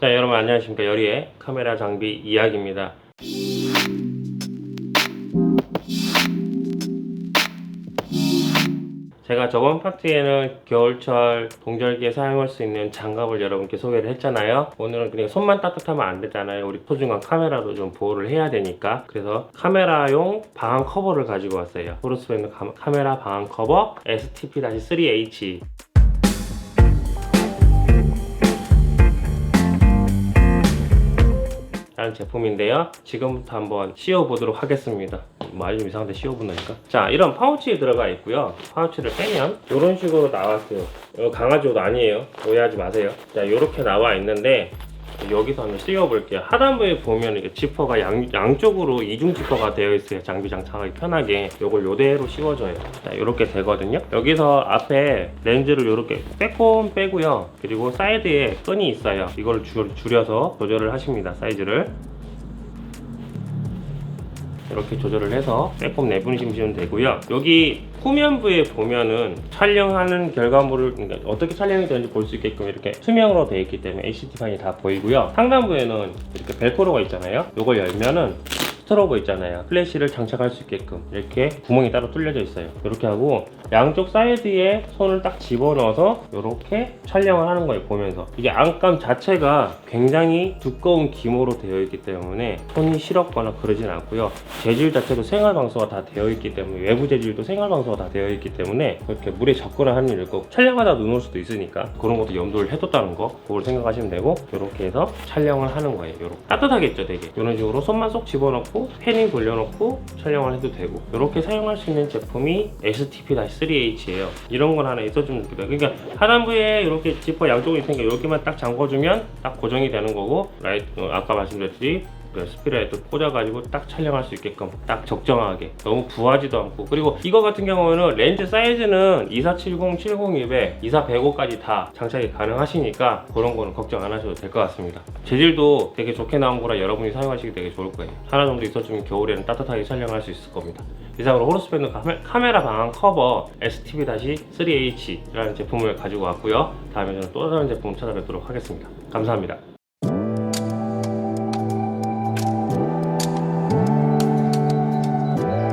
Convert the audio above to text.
자 여러분 안녕하십니까? 여리의 카메라 장비 이야기입니다. 제가 저번 파트에는 겨울철 동절기에 사용할 수 있는 장갑을 여러분께 소개를 했잖아요. 오늘은 그냥 손만 따뜻하면 안 되잖아요. 우리 소중한 카메라도 좀 보호를 해야 되니까. 그래서 카메라용 방한 커버를 가지고 왔어요. 카- 카메라 방한 커버 STP-3H 라는 제품인데요. 지금부터 한번 씌워 보도록 하겠습니다. 말이 좀 이상한데 씌워 본다니까. 자, 이런 파우치에 들어가 있고요. 파우치를 빼면 이런 식으로 나왔어요. 이거 강아지 옷 아니에요. 오해하지 마세요. 자, 이렇게 나와 있는데 여기서 한번 씌워볼게요. 하단부에 보면 이게 지퍼가 양, 양쪽으로 이중 지퍼가 되어 있어요. 장비 장착하기 편하게. 요걸 요대로 씌워줘요. 자, 이렇게 되거든요. 여기서 앞에 렌즈를 이렇게 빼꼼 빼고요. 그리고 사이드에 끈이 있어요. 이걸 줄, 줄여서 조절을 하십니다. 사이즈를. 이렇게 조절을 해서 빼꼼 내보내시면 되고요. 여기 후면부에 보면은 촬영하는 결과물을 그러니까 어떻게 촬영이 되는지 볼 수 있게끔 이렇게 투명으로 되어 있기 때문에 HT 판이 다 보이고요. 상단부에는 이렇게 벨크로가 있잖아요. 이걸 열면은 스트로브 있잖아요. 플래시를 장착할 수 있게끔 이렇게 구멍이 따로 뚫려져 있어요. 이렇게 하고 양쪽 사이드에 손을 딱 집어넣어서 이렇게 촬영을 하는 거예요. 보면서 이게 안감 자체가 굉장히 두꺼운 기모로 되어 있기 때문에 손이 시렵거나 그러진 않고요. 재질 자체도 생활 방수가 다 되어 있기 때문에 외부 재질도 생활 방수가 다 되어 있기 때문에 그렇게 물에 접근을 하는 일 없고 촬영하다 눈 올 수도 있으니까 그런 것도 염두를 해뒀다는 거 그걸 생각하시면 되고 이렇게 해서 촬영을 하는 거예요. 요렇게 따뜻하겠죠, 되게 이런 식으로 손만 쏙 집어넣고 패닝 돌려놓고 촬영을 해도 되고 이렇게 사용할 수 있는 제품이 STP-3H예요. 이런 건 하나 있어 주면 좋겠다. 그러니까 하단부에 이렇게 지퍼 양쪽이 있으니까 이렇게만 딱 잠궈주면 딱 고정이 되는 거고 라이트 어, 아까 말씀드렸듯이 그 스피라이트 꽂아가지고 딱 촬영할 수 있게끔 딱 적정하게 너무 부하지도 않고. 그리고 이거 같은 경우는 렌즈 사이즈는 2470, 70200, 2405까지 다 장착이 가능하시니까 그런 거는 걱정 안 하셔도 될 것 같습니다. 재질도 되게 좋게 나온 거라 여러분이 사용하시기 되게 좋을 거예요. 하나 정도 있어주면 겨울에는 따뜻하게 촬영할 수 있을 겁니다. 이상으로 호르스밴드 카메- 카메라 방향 커버 STP-3H라는 제품을 가지고 왔고요. 다음에 저는 또 다른 제품 찾아뵙도록 하겠습니다. 감사합니다